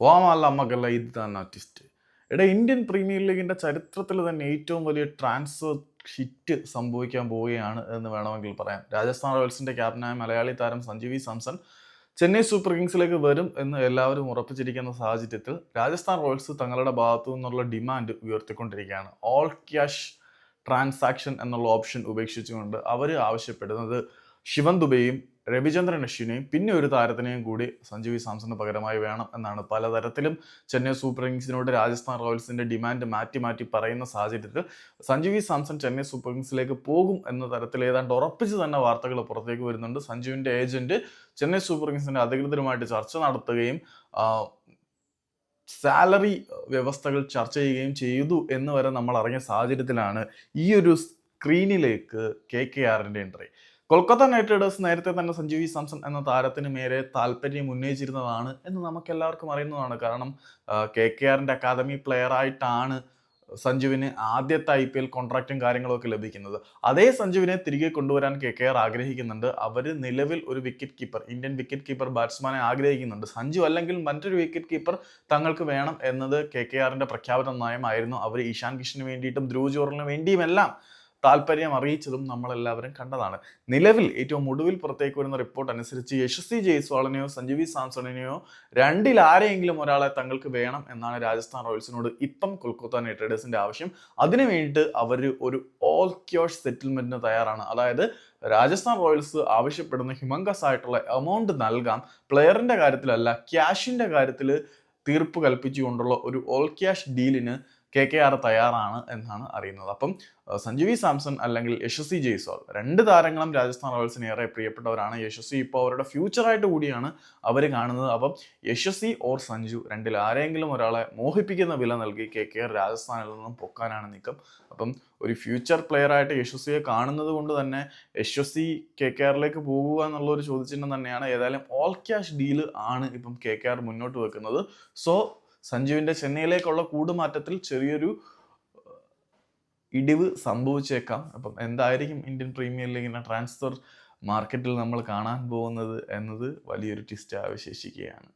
ഓമല്ല അമ്മക്കല്ല ഇത് തന്നെ ആർട്ടിസ്റ്റ് എടാ ഇന്ത്യൻ പ്രീമിയർ ലീഗിന്റെ ചരിത്രത്തിൽ തന്നെ ഏറ്റവും വലിയ ട്രാൻസ്ഫർ ഹിറ്റ് സംഭവിക്കാൻ പോവുകയാണ് എന്ന് വേണമെങ്കിൽ പറയാം. രാജസ്ഥാൻ റോയൽസിന്റെ ക്യാപ്റ്റനായ മലയാളി താരം Sanju V Samson Chennai super കിങ്സിലേക്ക് വരും എന്ന് എല്ലാവരും ഉറപ്പിച്ചിരിക്കുന്ന സാഹചര്യത്തിൽ രാജസ്ഥാൻ റോയൽസ് തങ്ങളുടെ ഭാഗത്തു നിന്നുള്ള ഡിമാൻഡ് ഉയർത്തിക്കൊണ്ടിരിക്കുകയാണ്. ഓൾ ക്യാഷ് ട്രാൻസാക്ഷൻ എന്നുള്ള ഓപ്ഷൻ ഉപേക്ഷിച്ചുകൊണ്ട് അവർ ആവശ്യപ്പെടുന്നത് ശിവൻ ദുബെയും രവിചന്ദ്രൻ അശ്വിനെയും പിന്നെ ഒരു താരത്തിനെയും കൂടി സഞ്ജു വി സാംസണ് പകരമായി വേണം എന്നാണ് പലതരത്തിലും ചെന്നൈ സൂപ്പർ കിങ്സിനോട് രാജസ്ഥാൻ റോയൽസിന്റെ ഡിമാൻഡ് മാറ്റി മാറ്റി പറയുന്ന സാഹചര്യത്തിൽ Sanju V Samson Chennai super കിങ്സിലേക്ക് പോകും എന്ന തരത്തിൽ ഏതാണ്ട് ഉറപ്പിച്ച് തന്നെ വാർത്തകൾ പുറത്തേക്ക് വരുന്നുണ്ട്. സഞ്ജുവിന്റെ ഏജന്റ് ചെന്നൈ സൂപ്പർ കിങ്സിന്റെ അധികൃതരുമായിട്ട് ചർച്ച നടത്തുകയും സാലറി വ്യവസ്ഥകൾ ചർച്ച ചെയ്യുകയും ചെയ്തു എന്ന് വരെ നമ്മൾ അറിഞ്ഞ സാഹചര്യത്തിലാണ് ഈ ഒരു സ്ക്രീനിലേക്ക് കെ കെ ആറിന്റെ എൻട്രി. കൊൽക്കത്ത നൈറ്റ് റൈഡേഴ്സ് നേരത്തെ തന്നെ സഞ്ജു വി സാംസൺ എന്ന താരത്തിന് മേലെ താല്പര്യം ഉന്നയിച്ചിരുന്നതാണ് എന്ന് നമുക്ക് എല്ലാവർക്കും അറിയുന്നതാണ്. കാരണം കെ കെ ആറിന്റെ അക്കാദമി പ്ലെയറായിട്ടാണ് സഞ്ജുവിന് ആദ്യത്തെ ഐ പി എൽ കോൺട്രാക്റ്റും കാര്യങ്ങളൊക്കെ ലഭിക്കുന്നത്. അതേ സഞ്ജുവിനെ തിരികെ കൊണ്ടുവരാൻ കെ കെ ആർ ആഗ്രഹിക്കുന്നുണ്ട്. അവർ നിലവിൽ ഒരു wicket keeper Indian wicket keeper ബാറ്റ്സ്മാനെ ആഗ്രഹിക്കുന്നുണ്ട്. സഞ്ജു അല്ലെങ്കിൽ മറ്റൊരു വിക്കറ്റ് കീപ്പർ തങ്ങൾക്ക് വേണം എന്നത് കെ കെ ആറിന്റെ പ്രഖ്യാപന നയമായിരുന്നു. അവർ ഇഷാൻ കിഷന് വേണ്ടിയിട്ടും ധ്രുവ് ജോറിന് വേണ്ടിയുമെല്ലാം താല്പര്യം അറിയിച്ചതും നമ്മളെല്ലാവരും കണ്ടതാണ്. നിലവിൽ ഏറ്റവും ഒടുവിൽ പുറത്തേക്ക് വരുന്ന റിപ്പോർട്ട് അനുസരിച്ച് യശസ്വി ജയ്സ്വാളിനെയോ സഞ്ജീവി സാംസണിനെയോ രണ്ടിൽ ആരെയെങ്കിലും ഒരാളെ തങ്ങൾക്ക് വേണം എന്നാണ് രാജസ്ഥാൻ റോയൽസിനോട് ഇപ്പം കൊൽക്കത്ത നൈറ്റ് റൈഡേഴ്സിന്റെ ആവശ്യം. അതിനു വേണ്ടിയിട്ട് അവർ ഒരു ഓൾ ക്യോഷ് സെറ്റിൽമെന്റിന് തയ്യാറാണ്. അതായത് രാജസ്ഥാൻ റോയൽസ് ആവശ്യപ്പെടുന്ന ഹിമങ്കസ് ആയിട്ടുള്ള എമൗണ്ട് നൽകാം. പ്ലെയറിന്റെ കാര്യത്തിലല്ല ക്യാഷിന്റെ കാര്യത്തിൽ തീർപ്പ് കൽപ്പിച്ചുകൊണ്ടുള്ള ഒരു ഓൾ ക്യാഷ് ഡീലിന് കെ കെ ആർ തയ്യാറാണ് എന്നാണ് അറിയുന്നത്. അപ്പം സഞ്ജു വി സാംസൺ അല്ലെങ്കിൽ യശസ്വി ജയ്സ്വാൾ രണ്ട് താരങ്ങളും രാജസ്ഥാൻ റോയൽസിന് ഏറെ പ്രിയപ്പെട്ടവരാണ്. യശസ്വി ഇപ്പോൾ അവരുടെ ഫ്യൂച്ചറായിട്ട് കൂടിയാണ് അവർ കാണുന്നത്. അപ്പം യശസ്വി ഓർ സഞ്ജു രണ്ടിൽ ആരെങ്കിലും ഒരാളെ മോഹിപ്പിക്കുന്ന വില നൽകി കെ കെ ആർ രാജസ്ഥാനിൽ നിന്നും പൊക്കാനാണ് നീക്കം. അപ്പം ഒരു ഫ്യൂച്ചർ പ്ലെയർ ആയിട്ട് യശസ്വിയെ കാണുന്നത് കൊണ്ട് തന്നെ യശസ്വി കെ കെ ആറിലേക്ക് പോകുക എന്നുള്ള ഒരു ചോദ്യചിഹ്നം തന്നെയാണ്. ഏതായാലും ഓൾ ക്യാഷ് ഡീൽ ആണ് ഇപ്പം കെ കെ ആർ മുന്നോട്ട് വെക്കുന്നത്. സോ സഞ്ജുവിന്റെ ചെന്നൈയിലേക്കുള്ള കൂടുമാറ്റത്തിൽ ചെറിയൊരു ഇടിവ് സംഭവിച്ചേക്കാം. അപ്പം എന്തായിരിക്കും ഇന്ത്യൻ പ്രീമിയർ ലീഗിന്റെ ട്രാൻസ്ഫർ മാർക്കറ്റിൽ നമ്മൾ കാണാൻ പോകുന്നത് എന്നത് വലിയൊരു ട്വിസ്റ്റ് അവശേഷിക്കുകയാണ്